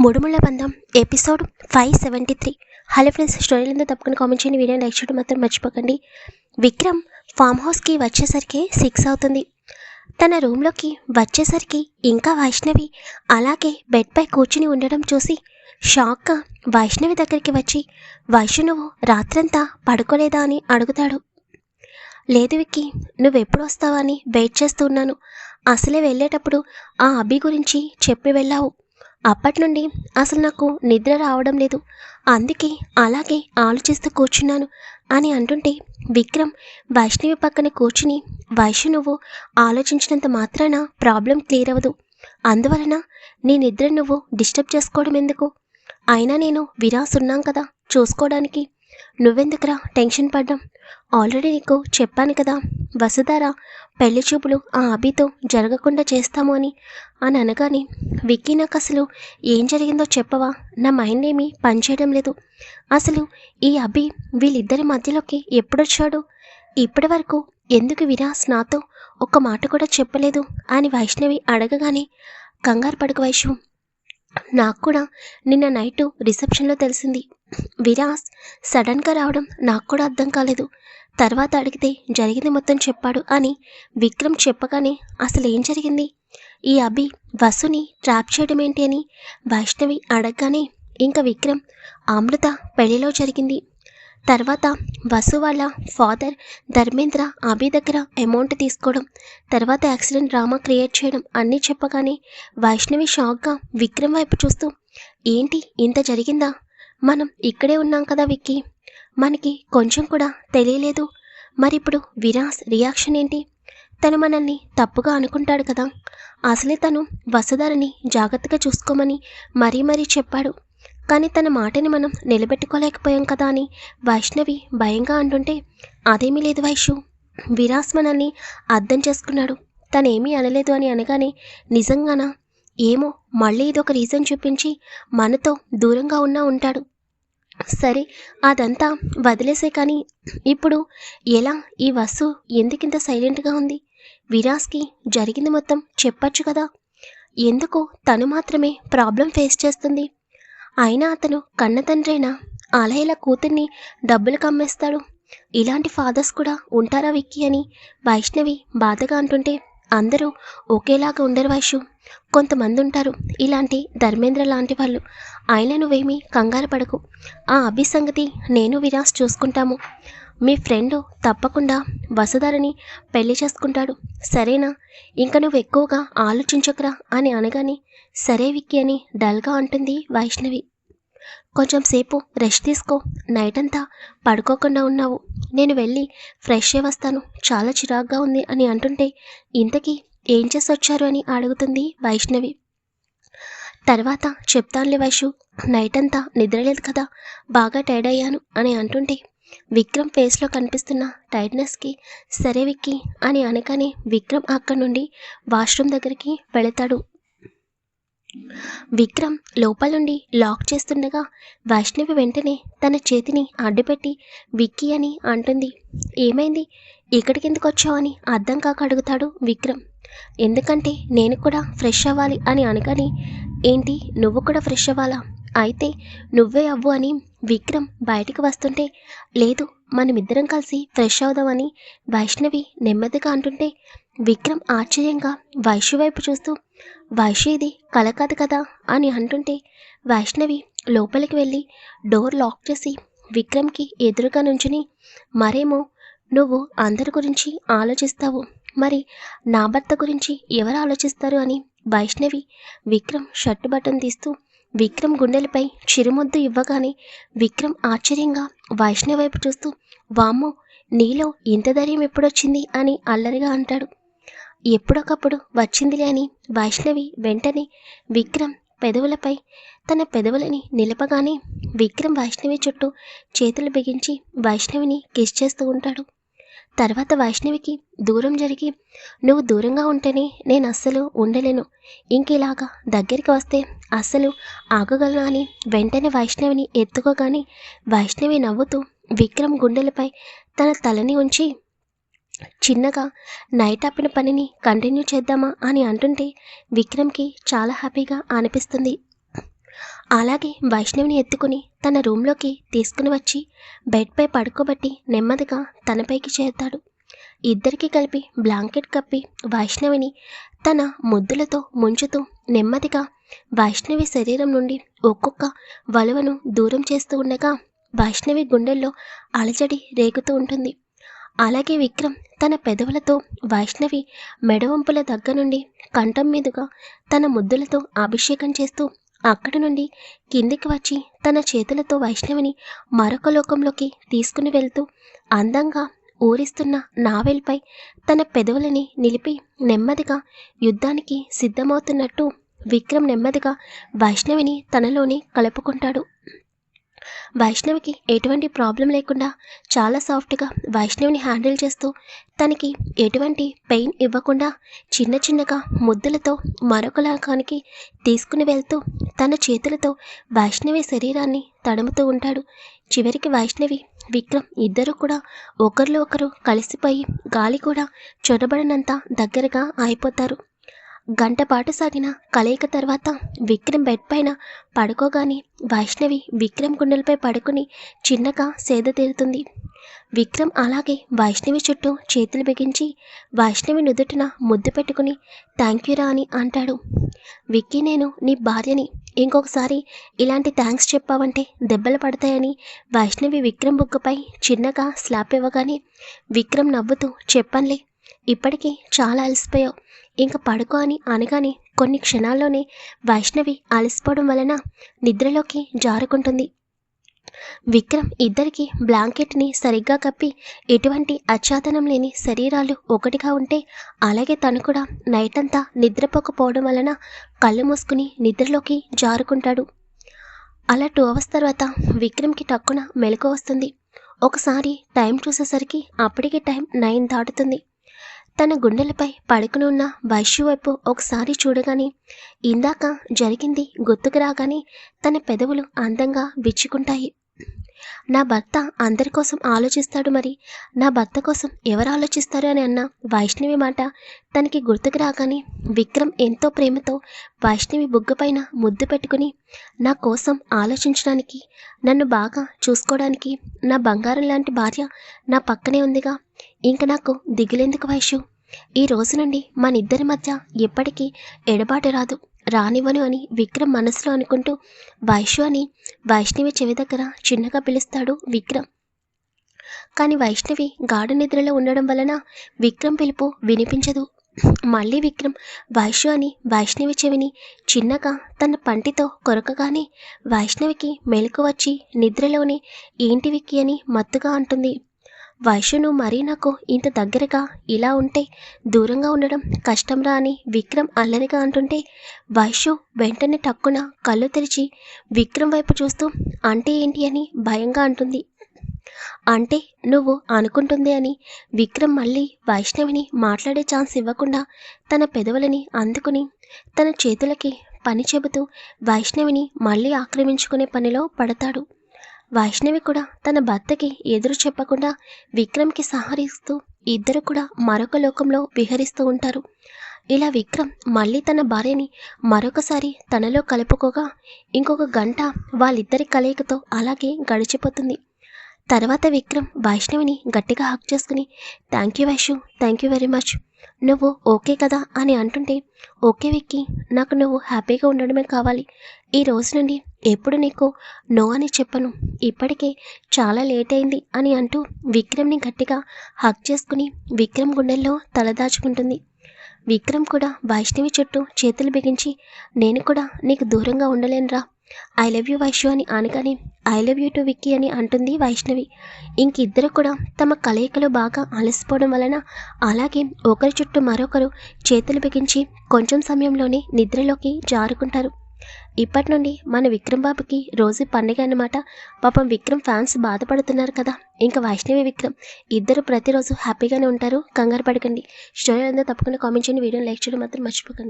Mudumulla Bandham episode five seventy three. Hello friends స్టోరీలంతా తప్పకుండా comment చేయండి video like చేయడం మాత్రం మర్చిపోకండి. విక్రమ్ ఫామ్ హౌస్కి వచ్చేసరికి సిక్స్ అవుతుంది. తన రూమ్లోకి వచ్చేసరికి ఇంకా వైష్ణవి అలాగే బెడ్పై కూర్చుని ఉండడం చూసి షాక్గా వైష్ణవి దగ్గరికి వచ్చి వైష్ణవు రాత్రంతా పడుకోలేదా? అని అడుగుతాడు. లేదు విక్కి నువ్వెప్పుడు వస్తావా? అని వెయిట్ చేస్తూ ఉన్నాను. అసలే వెళ్ళేటప్పుడు ఆ అభి గురించి చెప్పి వెళ్ళావు. అప్పటి నుండి అసలు నాకు నిద్ర రావడం లేదు. అందుకే అలాగే ఆలోచిస్తూ కూర్చున్నాను అని అంటుంటే విక్రమ్ వైష్ణవి పక్కన కూర్చుని వైష్ణు నువ్వు ఆలోచించినంత మాత్రాన ప్రాబ్లం క్లియర్ అవ్వదు. అందువలన నీ నిద్ర నువ్వు డిస్టర్బ్ చేసుకోవడం ఎందుకు? అయినా నేను విరాస్ ఉన్నాం కదా చూసుకోవడానికి. నువ్వెందుకురా టెన్షన్ పడ్డాం? ఆల్రెడీ నీకు చెప్పాను కదా వసుధార పెళ్ళి చూపులు ఆ అభితో జరగకుండా చేస్తాము అని. అని అనగానే విక్కీ నాకు అసలు ఏం జరిగిందో చెప్పవా? నా మైండ్ ఏమీ పనిచేయడం లేదు. అసలు ఈ అభి వీళ్ళిద్దరి మధ్యలోకి ఎప్పుడొచ్చాడు? ఇప్పటి వరకు ఎందుకు విరాస్ నాతో ఒక్క మాట కూడా చెప్పలేదు అని వైష్ణవి అడగగానే కంగారు పడక వైషు. నాకు కూడా నిన్న నైటు రిసెప్షన్లో తెలిసింది. విరాస్ సడన్గా రావడం నాకు కూడా అర్థం కాలేదు. తర్వాత అడిగితే జరిగింది మొత్తం చెప్పాడు అని విక్రమ్ చెప్పగానే అసలు ఏం జరిగింది? ఈ అభి వసుని ట్రాప్ చేయడం ఏంటి అని వైష్ణవి అడగగానే ఇంకా విక్రమ్ అమృత పెళ్ళిలో జరిగింది. తర్వాత వసు వాళ్ళ ఫాదర్ ధర్మేంద్ర అభి దగ్గర అమౌంట్ తీసుకోవడం తర్వాత యాక్సిడెంట్ డ్రామా క్రియేట్ చేయడం అన్నీ చెప్పగానే వైష్ణవి షాక్గా విక్రమ్ వైపు చూస్తూ ఏంటి ఇంత జరిగిందా? మనం ఇక్కడే ఉన్నాం కదా విక్కీ మనకి కొంచెం కూడా తెలియలేదు. మరిప్పుడు విరాస్ రియాక్షన్ ఏంటి? తను మనల్ని తప్పుగా అనుకుంటాడు కదా. అసలే తను వసుధారని జాగ్రత్తగా చూసుకోమని మరీ మరీ చెప్పాడు. కానీ తన మాటని మనం నిలబెట్టుకోలేకపోయాం కదా అని వైష్ణవి భయంగా అంటుంటే అదేమీ లేదు వైషు. విరాస్ మనల్ని అర్థం చేసుకున్నాడు. తనేమీ అనలేదు అని అనగానే నిజంగానా? ఏమో మళ్ళీ ఇదొక రీజన్ చూపించి మనతో దూరంగా ఉన్నా ఉంటాడు. సరే అదంతా వదిలేసే కానీ ఇప్పుడు ఎలా ఈ వసు ఎందుకింత సైలెంట్గా ఉంది? విరాస్కి జరిగింది మొత్తం చెప్పచ్చు కదా? ఎందుకు తను మాత్రమే ప్రాబ్లం ఫేస్ చేస్తుంది. అయినా అతను కన్న తండ్రైనా అలా కూతుర్ని డబ్బులు కమ్మేస్తాడు. ఇలాంటి ఫాదర్స్ కూడా ఉంటారా విక్కీ అని వైష్ణవి బాధగా అంటుంటే అందరూ ఒకేలాగా ఉండరు వైషు. కొంతమంది ఉంటారు ఇలాంటి ధర్మేంద్ర లాంటి వాళ్ళు. ఆయన నువ్వేమీ కంగారు పడకు. ఆ అభి సంగతి నేను విరాస్ చూసుకుంటాము. మీ ఫ్రెండ్ తప్పకుండా వసుధరని పెళ్ళి చేసుకుంటాడు. సరేనా? ఇంకా నువ్వు ఎక్కువగా ఆలోచించకురా అని అనగానే సరే విక్కి అని డల్గా అంటుంది వైష్ణవి. కొంచెం సేపు రెస్ట్ తీసుకో. నైట్ అంతా పడుకోకుండా ఉన్నావు. నేను వెళ్ళి ఫ్రెష్ అయ్యి వస్తాను. చాలా చిరాగ్గా ఉంది అని అంటుంటే ఇంతకీ ఏం చేసి వచ్చారు అని అడుగుతుంది వైష్ణవి. తర్వాత చెప్తానులే వైషు నైట్ అంతా నిద్రలేదు కదా బాగా టైర్డ్ అయ్యాను అని అంటుంటే విక్రమ్ ఫేస్లో కనిపిస్తున్న టైర్డ్నెస్కి సరే విక్కి అని అనగానే విక్రమ్ అక్కడి నుండి వాష్రూమ్ దగ్గరికి వెళతాడు. విక్రమ్ లోపల నుండి లాక్ చేస్తుండగా వైష్ణవి వెంటనే తన చేతిని అడ్డుపెట్టి విక్కీ అని అంటుంది. ఏమైంది? ఇక్కడికి ఎందుకు వచ్చావు అని అర్థం కాక అడుగుతాడు విక్రమ్. ఎందుకంటే నేను కూడా ఫ్రెష్ అవ్వాలి అని అనగానే ఏంటి? నువ్వు కూడా ఫ్రెష్ అవ్వాలా? అయితే నువ్వే అవ్వు అని విక్రమ్ బయటికి వస్తుంటే లేదు మనమిద్దరం కలిసి ఫ్రెష్ అవుదామని వైష్ణవి నెమ్మదిగా అంటుంటే విక్రమ్ ఆశ్చర్యంగా వైష్ణవి వైపు చూస్తూ వైషేది ఇది కల కాదు కదా అని అంటుంటే వైష్ణవి లోపలికి వెళ్ళి డోర్ లాక్ చేసి విక్రమ్కి ఎదురుగా నుంచుని మరేమో నువ్వు అందరి గురించి ఆలోచిస్తావు. మరి నా భర్త గురించి ఎవరు ఆలోచిస్తారు? అని వైష్ణవి విక్రమ్ షర్టు బటన్ తీస్తూ విక్రమ్ గుండెలపై చిరుముద్దు ఇవ్వగానే విక్రమ్ ఆశ్చర్యంగా వైష్ణవి వైపు చూస్తూ వామ్మో నీలో ఇంత ధైర్యం ఎప్పుడొచ్చింది? అని అల్లరిగా అంటాడు. ఎప్పుడొకప్పుడు వచ్చిందిలే అని వైష్ణవి వెంటనే విక్రమ్ పెదవులపై తన పెదవులని నిలపగానే విక్రమ్ వైష్ణవి చుట్టూ చేతులు బిగించి వైష్ణవిని కిస్ చేస్తూ ఉంటాడు. తర్వాత వైష్ణవికి దూరం జరిగి నువ్వు దూరంగా ఉంటేనే నేను అస్సలు ఉండలేను. ఇంకిలాగా దగ్గరికి వస్తే అస్సలు ఆగగలను అని వెంటనే వైష్ణవిని ఎత్తుకోగానే వైష్ణవి నవ్వుతూ విక్రమ్ గుండెలపై తన తలని ఉంచి చిన్నగా నైట్ ఆపిన పనిని కంటిన్యూ చేద్దామా అని అంటుంటే విక్రమ్కి చాలా హ్యాపీగా అనిపిస్తుంది. అలాగే వైష్ణవిని ఎత్తుకుని తన రూమ్లోకి తీసుకుని వచ్చి బెడ్పై పడుకోబట్టి నెమ్మదిగా తనపైకి చేరుతాడు. ఇద్దరికి కలిపి బ్లాంకెట్ కప్పి వైష్ణవిని తన ముద్దులతో ముంచుతూ నెమ్మదిగా వైష్ణవి శరీరం నుండి ఒక్కొక్క వలువను దూరం చేస్తూ ఉండగా వైష్ణవి గుండెల్లో అలజడి రేగుతూ ఉంటుంది. అలాగే విక్రమ్ తన పెదవులతో వైష్ణవి మెడవంపుల దగ్గర నుండి కంఠం మీదుగా తన ముద్దులతో అభిషేకం చేస్తూ అక్కడి నుండి కిందికి వచ్చి తన చేతులతో వైష్ణవిని మరొక లోకంలోకి తీసుకుని వెళ్తూ అందంగా ఊరిస్తున్న నావెల్పై తన పెదవులని నిలిపి నెమ్మదిగా యుద్ధానికి సిద్ధమవుతున్నట్టు విక్రమ్ నెమ్మదిగా వైష్ణవిని తనలోనే కలుపుకుంటాడు. వైష్ణవికి ఎటువంటి ప్రాబ్లం లేకుండా చాలా సాఫ్ట్గా వైష్ణవిని హ్యాండిల్ చేస్తూ తనకి ఎటువంటి పెయిన్ ఇవ్వకుండా చిన్న చిన్నగా ముద్దులతో మరొక లాకానికి తీసుకుని వెళ్తూ తన చేతులతో వైష్ణవి శరీరాన్ని తడుముతూ ఉంటాడు. చివరికి వైష్ణవి విక్రమ్ ఇద్దరు కూడా ఒకరిలో ఒకరు కలిసిపోయి గాలి కూడా చొరబడినంత దగ్గరగా అయిపోతారు గంటపాటు సాగిన కలయిక తర్వాత విక్రమ్ బెడ్ పైన పడుకోగానే వైష్ణవి విక్రమ్ గుండెలపై పడుకుని చిన్నగా సేద తీరుతుంది విక్రమ్ అలాగే వైష్ణవి చుట్టూ చేతులు బిగించి వైష్ణవి నుదుటిన ముద్దు పెట్టుకుని థ్యాంక్ యూ రా అని అంటాడు. విక్కీ నేను నీ భార్యని ఇంకొకసారి ఇలాంటి థ్యాంక్స్ చెప్పావంటే దెబ్బలు పడతాయని వైష్ణవి విక్రమ్ బుగ్గపై చిన్నగా స్లాప్ ఇవ్వగానే విక్రమ్ నవ్వుతూ చెప్పనులే ఇప్పటికీ చాలా అలసిపోయావు. ఇంక పడుకో అని అనగానే కొన్ని క్షణాల్లోనే వైష్ణవి అలసిపోవడం వలన నిద్రలోకి జారుకుంటుంది. విక్రమ్ ఇద్దరికి బ్లాంకెట్ని సరిగ్గా కప్పి ఎటువంటి అచ్చాతనం లేని శరీరాలు ఒకటిగా ఉంటే అలాగే తను కూడా నైట్ అంతా నిద్రపోకపోవడం వలన కళ్ళు మూసుకుని నిద్రలోకి జారుకుంటాడు. అలా టూ అవర్స్ తర్వాత విక్రమ్కి టక్కున మెలకు వస్తుంది. ఒకసారి టైం చూసేసరికి అప్పటికి టైం నైన్ దాటుతుంది. తన గుండెలపై పడుకుని ఉన్న వైశ్యు వైపు ఒకసారి చూడగానే ఇందాక జరిగింది గుర్తుకు రాగానే తన పెదవులు అందంగా విచ్చుకుంటాయి నా భర్త అందరి కోసం ఆలోచిస్తాడు మరి. నా భర్త కోసం ఎవరు ఆలోచిస్తారు? అని అన్న వైష్ణవి మాట తనకి గుర్తుకు రాగానే విక్రమ్ ఎంతో ప్రేమతో వైష్ణవి బుగ్గపైన ముద్దు పెట్టుకుని నా కోసం ఆలోచించడానికి నన్ను బాగా చూసుకోవడానికి నా బంగారం లాంటి భార్య నా పక్కనే ఉందిగా. ఇంక నాకు దిగులెందుకు వైషు ఈ రోజు నుండి మన ఇద్దరి మధ్య ఎప్పటికీ ఎడబాటు రాదు రానివ్వను అని విక్రమ్ మనసులో అనుకుంటూ వైషు అని వైష్ణవి చెవి దగ్గర చిన్నగా పిలుస్తాడు విక్రమ్. కానీ వైష్ణవి గాఢ నిద్రలో ఉండడం వలన విక్రమ్ పిలుపు వినిపించదు. మళ్ళీ విక్రమ్ వైష్ణు అని వైష్ణవి చెవిని చిన్నగా తన పంటితో కొరకగానే వైష్ణవికి మెలకు వచ్చి నిద్రలోనే ఏంటి విక్కి అని మత్తుగా అంటుంది. వైషును మరీ నాకు ఇంత దగ్గరగా ఇలా ఉంటే దూరంగా ఉండడం కష్టంరా అని విక్రమ్ అల్లరిగా అంటుంటే వైషు వెంటనే టక్కున కళ్ళు తెరిచి విక్రమ్ వైపు చూస్తూ అంటే ఏంటి అని భయంగా అంటుంది. అంటే నువ్వు అనుకుంటుంది అని విక్రమ్ మళ్ళీ వైష్ణవిని మాట్లాడే ఛాన్స్ ఇవ్వకుండా తన పెదవులని అందుకుని తన చేతులకి పని చెబుతూ వైష్ణవిని మళ్ళీ ఆక్రమించుకునే పనిలో పడతాడు. వైష్ణవి కూడా తన భర్తకి ఎదురు చెప్పకుండా విక్రమ్కి సహరిస్తూ ఇద్దరు కూడా మరొక లోకంలో విహరిస్తూ ఉంటారు. ఇలా విక్రమ్ మళ్ళీ తన భార్యని మరొకసారి తనలో కలుపుకోగా ఇంకొక గంట వాళ్ళిద్దరి కలయికతో అలాగే గడిచిపోతుంది. తర్వాత విక్రమ్ వైష్ణవిని గట్టిగా హక్ చేసుకుని thank you Vaishu thank you very much. నువ్వు ఓకే కదా? అని అంటుంటే ఓకే విక్కి నాకు నువ్వు హ్యాపీగా ఉండడమే కావాలి. ఈ రోజు నుండి ఎప్పుడు నీకు నో అని చెప్పను? ఇప్పటికే చాలా లేట్ అయింది అని అంటూ విక్రమ్ని గట్టిగా హక్ చేసుకుని విక్రమ్ గుండెల్లో తలదాచుకుంటుంది విక్రమ్ కూడా వైష్ణవి చుట్టూ చేతులు బిగించి నేను కూడా నీకు దూరంగా ఉండలేనురా. ఐ లవ్ యూ వైష్ణు అని అనగానే I love you too Vicky అని అంటుంది వైష్ణవి. ఇంకిద్దరు కూడా తమ కలయికలు బాగా అలసిపోవడం వలన అలాగే ఒకరి చుట్టూ మరొకరు చేతులు బిగించి కొంచెం సమయంలోనే నిద్రలోకి జారుకుంటారు. ఇప్పటి నుండి మన విక్రమ్ బాబుకి రోజు పండుగ అన్నమాట. పాపం విక్రమ్ ఫ్యాన్స్ బాధపడుతున్నారు కదా. ఇంకా వైష్ణవి విక్రమ్ ఇద్దరు ప్రతిరోజు హ్యాపీగానే ఉంటారు. కంగారు పడకండి. స్టోరీ అంతా తప్పకుండా కామెంట్ చేయండి. వీడియో లైక్ చేయడం మాత్రం మర్చిపోకండి.